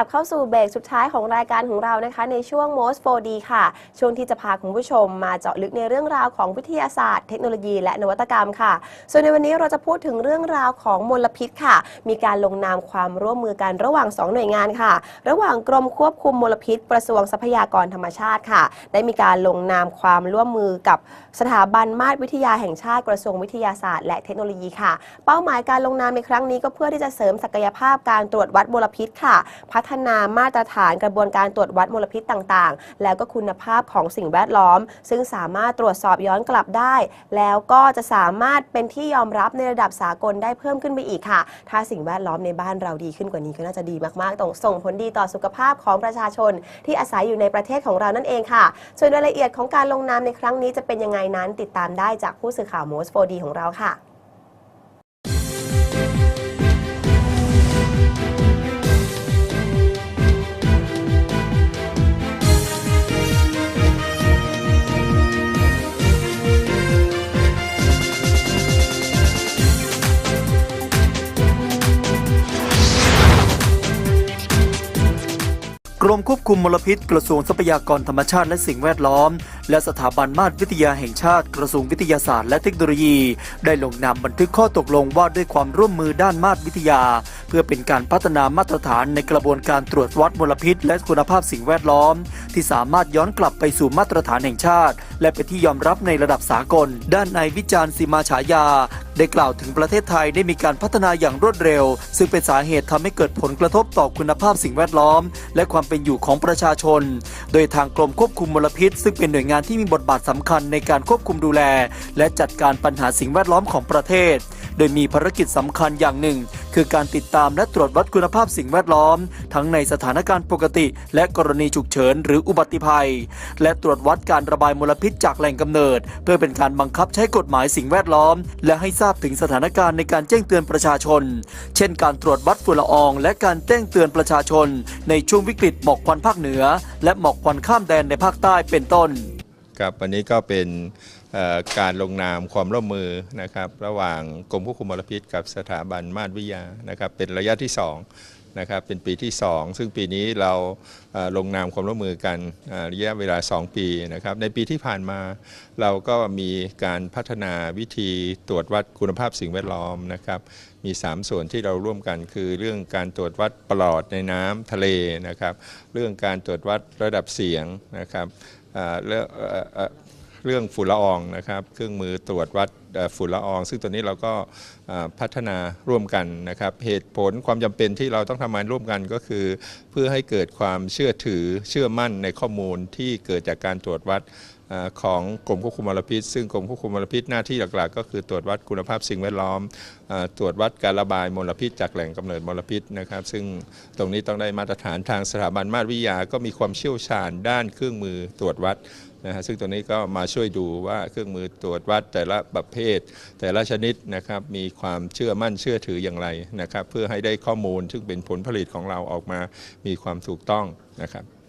กลับเข้าสู่เบรกสุดท้ายของรายการของเรานะคะ ในช่วง Most 4D ค่ะ ช่วงที่จะพาคุณผู้ชมมาเจาะลึกในเรื่องราวของวิทยาศาสตร์ เทคโนโลยีและนวัตกรรมค่ะ ส่วนในวันนี้เราจะพูดถึงเรื่องราวของมลพิษค่ะ มีการลงนามความร่วมมือกันระหว่าง 2 หน่วยงานค่ะ ระหว่างกรมควบคุมมลพิษกระทรวงทรัพยากรธรรมชาติค่ะ ได้มีการลงนามความร่วมมือกับสถาบันมาตรวิทยาแห่งชาติกระทรวงวิทยาศาสตร์ และเทคโนโลยีค่ะ เป้าหมายการลงนามในครั้งนี้ก็เพื่อที่จะเสริมศักยภาพการตรวจวัดมลพิษค่ะพัฒนามาตรฐานกระบวนการตรวจวัดมลพิษต่างๆ แล้วก็คุณภาพของสิ่งแวดล้อม ซึ่งสามารถตรวจสอบย้อนกลับได้ แล้วก็จะสามารถเป็นที่ยอมรับในระดับสากลได้เพิ่มขึ้นไปอีกค่ะ ถ้าสิ่งแวดล้อมในบ้านเราดีขึ้นกว่านี้ก็น่าจะดีมากๆตรงส่งผลดีต่อสุขภาพของประชาชน ที่อาศัยอยู่ในประเทศของเรานั่นเองค่ะ ส่วนรายละเอียดของการลงนามในครั้งนี้จะเป็นยังไงนั้นติดตามได้จากผู้สื่อข่าว Most 4D ของเราค่ะ รมควบคุมมลพิษกระทรวงทรัพยากรธรรมชาติและสิ่งแวดล้อม และสถาบันมาตรวิทยาแห่งชาติกระทรวงวิทยาศาสตร์และเทคโนโลยี ได้ลงนามบันทึกข้อตกลงว่าด้วยความร่วมมือด้านมาตรวิทยา เพื่อเป็นการพัฒนามาตรฐานในกระบวนการตรวจวัดมลพิษ และคุณภาพสิ่งแวดล้อม ที่สามารถย้อนกลับไปสู่มาตรฐานแห่งชาติ และเป็นที่ยอมรับในระดับสากล ด้านนายวิจารณ์สีมาฉายา ได้กล่าวถึงประเทศไทยได้มีการพัฒนาอย่างรวดเร็ว ซึ่งเป็นสาเหตุทำให้เกิดผลกระทบต่อคุณภาพสิ่งแวดล้อม และความเป็นอยู่ของประชาชน โดยทางกรมควบคุมมลพิษ ซึ่งเป็นหน่วยงานที่มีบทบาทสำคัญในการควบคุมดูแล และจัดการปัญหาสิ่งแวดล้อมของประเทศ โดยมีภารกิจสำคัญอย่างหนึ่ง คือการติดตามและตรวจวัดคุณภาพสิ่งแวดล้อม ทั้งในสถานการณ์ปกติ และกรณีฉุกเฉินหรืออุบัติภัย และตรวจวัดการระบายมลพิษจากแหล่งกำเนิด เพื่อเป็นการบังคับใช้กฎหมายสิ่งแวดล้อม และให้ทราบถึงสถานการณ์ในการแจ้งเตือนประชาชน เช่น การตรวจวัดฝุ่นละออง และการแจ้งเตือนประชาชน ในช่วงวิกฤตหมอกควันภาคเหนือ และหมอกควันข้ามแดนในภาคใต้เป็นต้นครับวันนี้ก็เป็น การลงนามความร่วมมือนะครับระหว่างกรมควบคุมมลพิษ กับสถาบันมาตรวิทยานะครับเป็นระยะที่2นะครับเป็นปีที่ 2 ซึ่งปีนี้เราลงนามความร่วมมือกันระยะเวลา 2 ปีนะครับในปีที่ผ่านมาเราก็มีการพัฒนาวิธีตรวจวัดคุณภาพสิ่งแวดล้อมนะครับมี 3 ส่วนที่เราร่วมกันคือเรื่องการตรวจวัดปลอดในน้ำทะเลนะครับเรื่องการตรวจวัดระดับเสียงนะครับอ่า เรื่องฝุ่นละอองนะครับเครื่องมือตรวจวัดฝุ่นละออง ซึ่งตัวนี้เราก็พัฒนาร่วมกันนะครับเหตุผลความจำเป็นที่เราต้องทำงานร่วมกันก็คือ เพื่อให้เกิดความเชื่อถือเชื่อมั่นในข้อมูลที่เกิดจากการตรวจวัดของกรมควบคุมมลพิษ ซึ่งกรมควบคุมมลพิษหน้าที่หลักๆ ก็คือตรวจวัดคุณภาพสิ่งแวดล้อม ตรวจวัดการระบายมลพิษ จากแหล่งกำเนิดมลพิษนะครับ ซึ่งตรงนี้ต้องได้มาตรฐานทางสถาบันมาตรวิทยาก็มีความเชี่ยวชาญด้านเครื่องมือตรวจวัด นะฮะซึ่งตัวนี้ก็มาช่วยดูว่าเครื่องมือตรวจวัดแต่ละประเภท แต่ละชนิดนะครับมีความเชื่อมั่นเชื่อถืออย่างไรนะครับ เพื่อให้ได้ข้อมูลซึ่งเป็นผลผลิตของเราออกมามีความถูกต้องนะครับ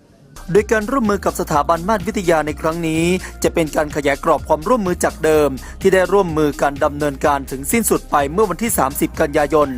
โดยการร่วมมือกับสถาบันมาตรวิทยาในครั้งนี้ จะเป็นการขยายกรอบความร่วมมือจากเดิม ที่ได้ร่วมมือการดำเนินการถึงสิ้นสุดไปเมื่อวันที่ 30 กันยายน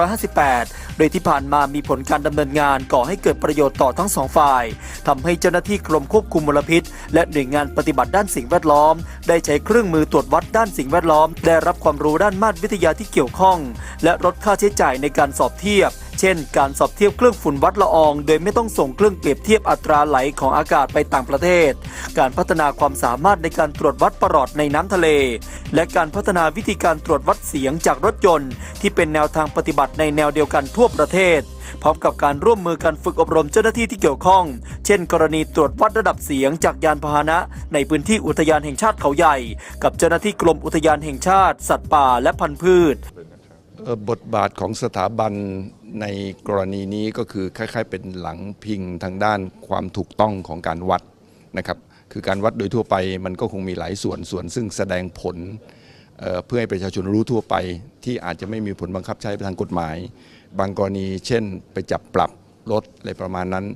2558 โดยที่ผ่านมามีผลการดำเนินงานก่อให้เกิดประโยชน์ต่อทั้งสองฝ่ายทำให้เจ้าหน้าที่กรมควบคุมมลพิษ และหน่วยงานปฏิบัติด้านสิ่งแวดล้อม ได้ใช้เครื่องมือตรวจวัดด้านสิ่งแวดล้อม ได้รับความรู้ด้านมาตรวิทยาที่เกี่ยวข้อง และลดค่าใช้จ่ายในการสอบเทียบ เช่น การสอบเทียบเครื่องฝุ่นวัดละออง โดยไม่ต้องส่งเครื่องเปรียบเทียบอัตราไหลของอากาศไปต่างประเทศ การพัฒนาความสามารถในการตรวจวัดปรอดในน้ำทะเล และการพัฒนาวิธีการตรวจวัดเสียงจากรถยนต์ ที่เป็นแนวทางปฏิบัติในแนวเดียวกันทั่วประเทศพร้อมกับการร่วมมือการฝึกอบรมเจ้าหน้าที่ที่เกี่ยวข้อง เช่น กรณีตรวจวัดระดับเสียงจากยานพาหนะ ในพื้นที่อุทยานแห่งชาติเขาใหญ่ กับเจ้าหน้าที่กรมอุทยานแห่งชาติ สัตว์ป่าและพันธุ์พืช บทบาทของสถาบัน ในกรณีนี้ก็คือคล้าย ๆ เป็นหลังพิงทางด้านความถูกต้องของการวัดนะครับคือการวัดโดยทั่วไปมันก็คงมีหลายส่วนส่วนซึ่งแสดงผลเเพื่อให้ประชาชนรู้ทั่วไป ที่อาจจะไม่มีผลบังคับใช้ทางกฎหมาย บางกรณีเช่น ไปจับปรับลดอะไรประมาณนั้น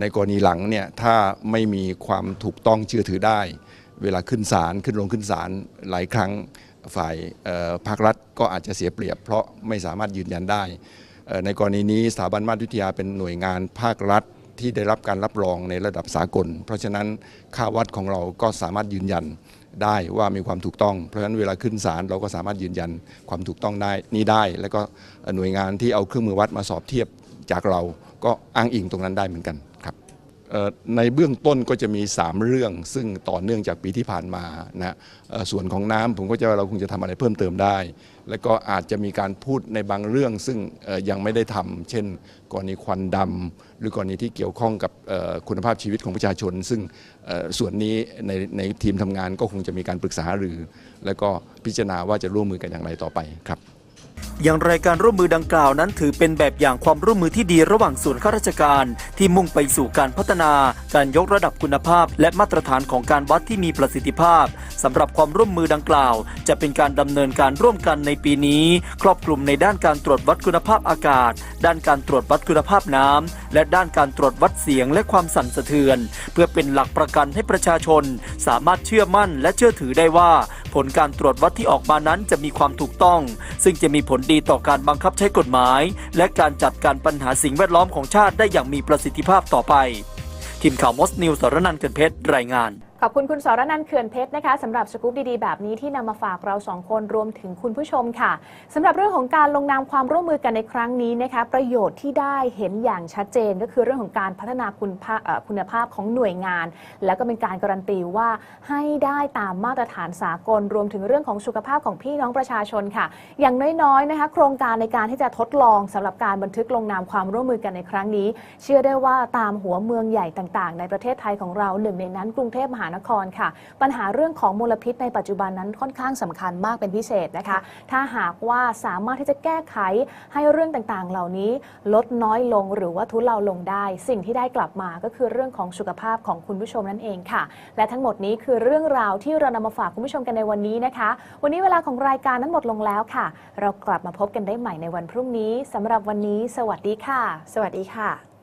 ในกรณีหลังเนี่ยถ้าไม่มีความถูกต้องเชื่อถือได้ เวลาขึ้นศาลขึ้นลงขึ้นศาลหลายครั้งฝ่ายภาครัฐก็อาจจะเสียเปรียบ เพราะไม่สามารถยืนยันได้ ในกรณีนี้สถาบันมาตรวิทยาเป็นหน่วยงานภาครัฐที่ได้รับการรับรองในระดับสากล เพราะฉะนั้นค่าวัดของเราก็สามารถยืนยันได้ว่ามีความถูกต้อง เพราะฉะนั้นเวลาขึ้นศาลเราก็สามารถยืนยันความถูกต้องได้นี้ได้ แล้วก็หน่วยงานที่เอาเครื่องมือวัดมาสอบเทียบจากเราก็อ้างอิงตรงนั้นได้เหมือนกัน ในเบื้องต้นก็จะมี 3 เรื่อง ซึ่งต่อเนื่องจากปีที่ผ่านมานะส่วนของน้ำผมก็จะเราคงจะทำอะไรเพิ่มเติมได้ แล้วก็อาจจะมีการพูดในบางเรื่อง ซึ่งยังไม่ได้ทำเช่น กรณีควันดำหรือกรณีที่เกี่ยวข้องกับคุณภาพชีวิตของประชาชน ซึ่งส่วนนี้ในในทีมทำงานก็คงจะมีการปรึกษาหรือ แล้วก็พิจารณาว่าจะร่วมมือกันอย่างไรต่อไปครับ อย่างรายการร่วมมือดังกล่าวนั้นถือเป็นแบบอย่างความร่วมมือที่ดีระหว่างส่วนข้าราชการ ที่มุ่งไปสู่การพัฒนา การยกระดับคุณภาพ และมาตรฐานของการวัดที่มีประสิทธิภาพสำหรับความร่วมมือดังกล่าว จะเป็นการดำเนินการร่วมกันในปีนี้ ครอบคลุมในด้านการตรวจวัดคุณภาพอากาศ ด้านการตรวจวัดคุณภาพน้ำและด้านการตรวจวัดเสียงและความสั่นสะเทือน เพื่อเป็นหลักประกันให้ประชาชน สามารถเชื่อมั่นและเชื่อถือได้ว่า ผลการตรวจวัดที่ออกมานั้นจะมีความถูกต้อง ซึ่งจะมีผลดีต่อการบังคับใช้กฎหมาย และการจัดการปัญหาสิ่งแวดล้อมของชาติได้อย่างมีประสิทธิภาพต่อไป ทีมข่าวมอสนิวสรนันเกินเพชรรายงาน ขอบคุณคุณสรนันเขื่อนเพชรนะคะสำหรับสกู๊ปดีๆ แบบนี้ที่นำมาฝากเราสองคนรวมถึงคุณผู้ชมค่ะสำหรับเรื่องของการลงนามความร่วมมือกันในครั้งนี้นะคะประโยชน์ที่ได้เห็นอย่างชัดเจนก็คือเรื่องของการพัฒนาคุณภาพคุณภาพของหน่วยงาน แล้วก็เป็นการการันตีว่าให้ได้ตามมาตรฐานสากลรวมถึงเรื่องของสุขภาพของพี่น้องประชาชนค่ะ อย่างน้อยๆนะคะ โครงการในการที่จะทดลองสำหรับการบันทึกลงนามความร่วมมือกันในครั้งนี้ เชื่อได้ว่าตามหัวเมืองใหญ่ต่างๆ ในประเทศไทยของเราหนึ่งในนั้นกรุงเทพมหานครค่ะ ปัญหาเรื่องของมลพิษในปัจจุบันนั้นค่อนข้างสำคัญมากเป็นพิเศษนะคะ ถ้าหากว่าสามารถที่จะแก้ไขให้เรื่องต่างๆ เหล่านี้ลดน้อยลงหรือว่าทุเลาลงได้ สิ่งที่ได้กลับมาก็คือเรื่องของสุขภาพของคุณผู้ชมนั่นเองค่ะ และทั้งหมดนี้คือเรื่องราวที่เรานำมาฝากคุณผู้ชมกันในวันนี้นะคะ วันนี้เวลาของรายการนั้นหมดลงแล้วค่ะ เรากลับมาพบกันได้ใหม่ในวันพรุ่งนี้สำหรับวันนี้ สวัสดีค่ะ สวัสดีค่ะ